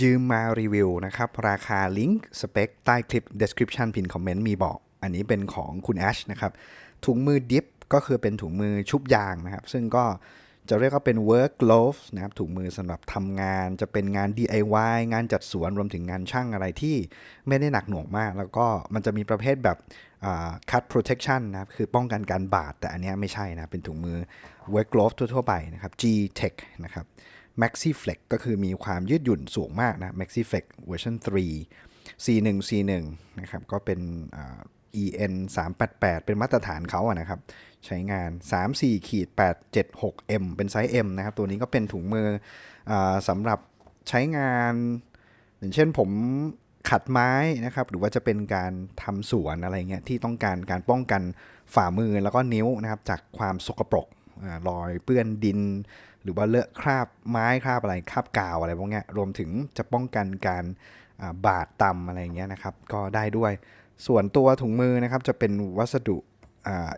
ยืมมารีวิวนะครับ ราคาลิงก์สเปคใต้คลิป description พินคอมเมนต์มีบอก อันนี้เป็นของคุณแอชนะครับ ถุงมือดิฟก็คือเป็นถุงมือชุบยางนะครับ ซึ่งก็จะเรียกว่าเป็น work gloves นะครับ ถุงมือสำหรับทำงาน จะเป็นงาน DIY งานจัดสวนรวมถึงงานช่างอะไรที่ไม่ได้หนักหน่วงมาก แล้วก็มันจะมีประเภทแบบ cut protection นะครับ คือป้องกันการบาด แต่อันนี้ไม่ใช่นะ เป็นถุงมือ work glove ทั่วๆไปนะครับ G Tech นะครับ Maxi Flex ก็คือมีความยืดหยุ่นสูงมากนะ Maxi Flex เวอร์ชัน3 C1 C1 นะครับก็เป็น EN 388เป็นมาตรฐานเขาอะนะครับ ใช้งาน 3 4ขีด8 7 6 M เป็นไซส์ M นะครับ ตัวนี้ก็เป็นถุงมืออสำหรับใช้งาน อย่างเช่นผมขัดไม้นะครับ หรือว่าจะเป็นการทำสวนอะไรเงี้ยที่ต้องการการป้องกันฝ่ามือแล้วก็นิ้วนะครับ จากความสกปรก รอยเปื้อนดิน หรือว่าเลอะคราบไม้คราบอะไรคราบกาวอะไรพวกนี้รวมถึงจะป้องกันการบาดตำอะไรเงี้ยนะครับ ก็ได้ด้วย ส่วนตัวถุงมือนะครับจะเป็นวัสดุ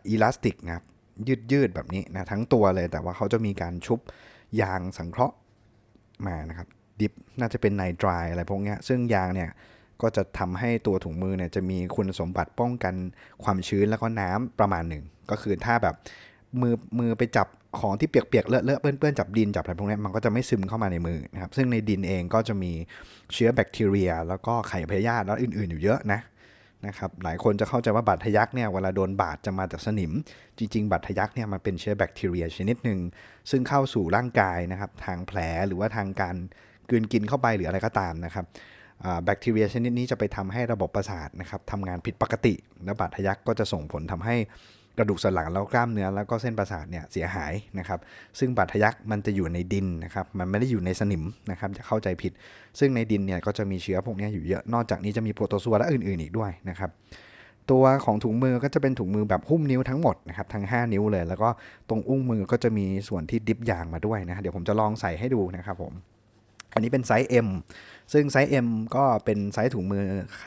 อีลาสติกนะครับยืดยืดแบบนี้นะทั้งตัวเลยแต่ว่าเขาจะมีการชุบยางสังเคราะห์มานะครับดิฟน่าจะเป็นไนตรายอะไรพวกนี้ซึ่งยางเนี่ยก็จะทำให้ตัวถุงมือเนี่ยจะมีคุณสมบัติป้องกันความชื้นแล้วก็น้ำประมาณหนึ่ง ก็คือถ้าแบบ มือมือไปจับของที่เปียกๆเลอะเลอะเปื้อนๆจับดินจับอะไรพวกนี้มันก็จะไม่ซึมเข้ามาในมือนะครับ ซึ่งในดินเองก็จะมีเชื้อแบคทีเรีย แล้วก็ไข่พยาธิแล้วอื่นๆอยู่เยอะนะนะครับหลายคนจะเข้าใจว่าบาดทะยักเนี่ยเวลาโดนบาดจะมาจากสนิม จริง ๆ บาดทะยักเนี่ยมันเป็นเชื้อแบคทีเรียชนิดหนึ่งซึ่งเข้าสู่ร่างกายนะครับ ทางแผลหรือว่าทางการกืนกินเข้าไปหรืออะไรก็ตามนะครับ แบคทีเรียชนิดนี้จะไปทำให้ระบบประสาทนะครับทำงานผิดปกติแล้วบาดทะยักก็จะส่งผลทำให้กระดูกสันหลังแล้วกล้ามเนื้อแล้วก็เส้นประสาทเนี่ยเสียหายนะครับ ซึ่งบาดทะยักมันจะอยู่ในดินนะครับ มันไม่ได้อยู่ในสนิมนะครับจะเข้าใจผิด ซึ่งในดินเนี่ยก็จะมีเชื้อพวกนี้อยู่เยอะ นอกจากนี้จะมีโปรโตซัวและอื่นๆอีกด้วยนะครับตัวของถุงมือก็จะเป็นถุงมือแบบหุ้มนิ้วทั้งหมดนะครับทั้ง 5 นิ้วเลย แล้วก็ตรงอุ้งมือก็จะมีส่วนที่ดิฟยางมาด้วยนะเดี๋ยวผมจะลองใส่ให้ดูนะครับผม อันนี้เป็นไซส์ M ซึ่งไซส์ M ก็เป็นไซส์ถุงมือ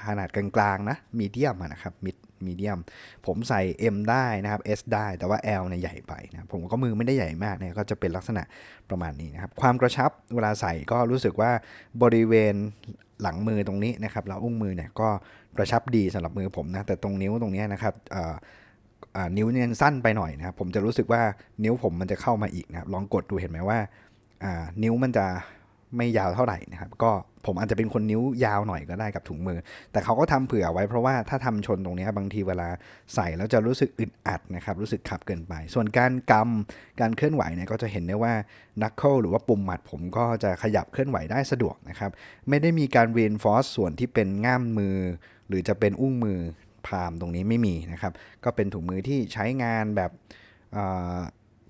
ขนาดกลางๆนะมีเดียมนะครับมิดมีเดียมผมใส่ M ได้นะครับ S ได้แต่ว่า L เนี่ยใหญ่ไปนะผมก็มือไม่ได้ใหญ่มากเนี่ยก็จะเป็นลักษณะประมาณนี้นะครับ ความกระชับเวลาใส่ก็รู้สึกว่าบริเวณหลังมือตรงนี้นะครับแล้วอุ้งมือเนี่ยก็กระชับดีสำหรับมือผมนะแต่ตรงนิ้วตรงนี้นะครับนิ้วเนี่ยสั้นไปหน่อยนะครับผมจะรู้สึกว่านิ้วผมมันจะเข้ามาอีกนะครับลองกดดูเห็นไหมว่านิ้วมันจะ ไม่ยาวเท่าไหร่นะครับ ก็ผมอาจจะเป็นคนนิ้วยาวหน่อยก็ได้กับถุงมือ แต่เขาก็ทำเผื่อไว้เพราะว่าถ้าทำชนตรงนี้บางทีเวลาใส่แล้วจะรู้สึกอึดอัดนะครับ รู้สึกขับเกินไป ส่วนการกำการเคลื่อนไหวเนี่ยก็จะเห็นได้ว่า knuckle หรือว่าปุ่มหมัดผมก็จะขยับเคลื่อนไหวได้สะดวกนะครับ ไม่ได้มีการ reinforce ส่วนที่เป็นง่ามมือ หรือจะเป็นอุ้งมือพามตรงนี้ไม่มีนะครับ ก็เป็นถุงมือที่ใช้งานแบบ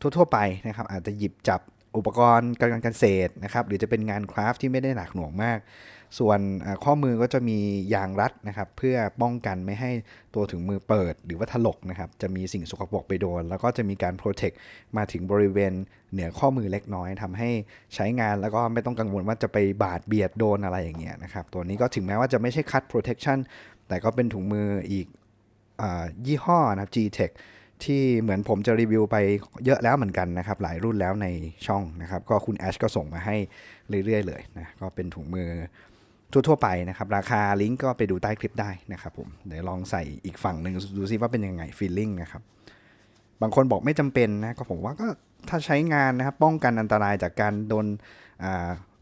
ทั่วๆไปนะครับ อาจจะหยิบจับ อุปกรณ์การเกษตรนะครับ หรือจะเป็นงานคราฟที่ไม่ได้หนักหน่วงมาก ส่วนข้อมือก็จะมียางรัดนะครับ เพื่อป้องกันไม่ให้ตัวถุงมือเปิดหรือว่าถลกนะครับ จะมีสิ่งสกปรกไปโดน แล้วก็จะมีการโปรเทคมาถึงบริเวณเหนือข้อมือเล็กน้อยทำให้ใช้งานแล้วก็ไม่ต้องกังวลว่าจะไปบาดเบียดโดนอะไรอย่างเงี้ยนะครับ ตัวนี้ก็ถึงแม้ว่าจะไม่ใช่คั t protection แต่ก็เป็นถุงมืออีกอยี่ห้อนะครับ G-Tech ที่เหมือนผมจะรีวิวไปเยอะแล้วเหมือนกันนะครับ หลายรุ่นแล้วในช่องนะครับ ก็คุณแอชก็ส่งมาให้เรื่อยๆเลยนะก็เป็นถุงมือทั่วๆไปนะครับ ราคาลิงก์ก็ไปดูใต้คลิปได้นะครับผมเดี๋ยวลองใส่อีกฝั่งหนึ่งดูซิว่าเป็นยังไงฟีลลิ่งนะครับบางคนบอกไม่จำเป็นนะก็ผมว่าก็ถ้าใช้งานนะครับป้องกันอันตรายจากการโดน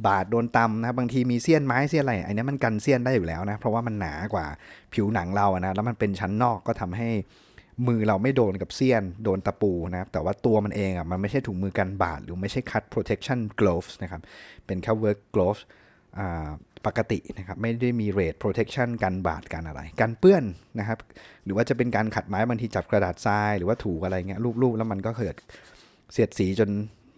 บาดโดนตำนะครับบางทีมีเสี้ยนไม้เสี้ยนอะไรอันนี้มันกันเสี้ยนได้อยู่แล้วนะเพราะว่ามันหนากว่าผิวหนังเราอะนะแล้วมันเป็นชั้นนอกก็ทำให้ มือเราไม่โดนกับเสี้ยน โดนตะปูนะครับแต่ว่าตัวมันเองอะมันไม่ใช่ถุงมือกันบาดหรือไม่ใช่ cut protection gloves นะครับเป็นแค่ work gloves ปกตินะครับไม่ได้มี rate protection กันบาดกันอะไร กันเปื้อนนะครับ หรือว่าจะเป็นการขัดไม้บางทีจับกระดาษทราย หรือว่าถูอะไรเงี้ยรูปๆแล้วมันก็เกิดเสียดสีจน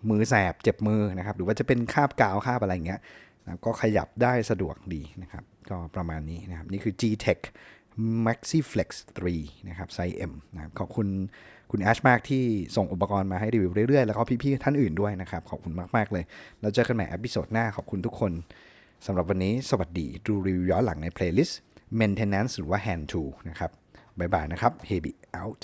มือแสบเจ็บมือนะครับ หรือว่าจะเป็นคาบกาวคาบอะไรเงี้ยนะครับก็ขยับได้สะดวกดีนะครับ ก็ประมาณนี้นะครับ นี่คือ G-Tech Maxi Flex 3 นะครับไซส์ M นะครับขอบคุณคุณแอชมากที่ส่งอุปกรณ์มาให้รีวิวเรื่อยๆ แล้วก็พี่ๆท่านอื่นด้วยนะครับ ขอบคุณมากๆเลย แล้วเจอกันใหม่อพิโซดหน้าขอบคุณทุกคนสำหรับวันนี้สวัสดีดูรีวิวย้อนหลังในเพลย์ลิสต์ maintenance หรือว่า Hand to นะครับบ๊ายบายนะครับ Heavy out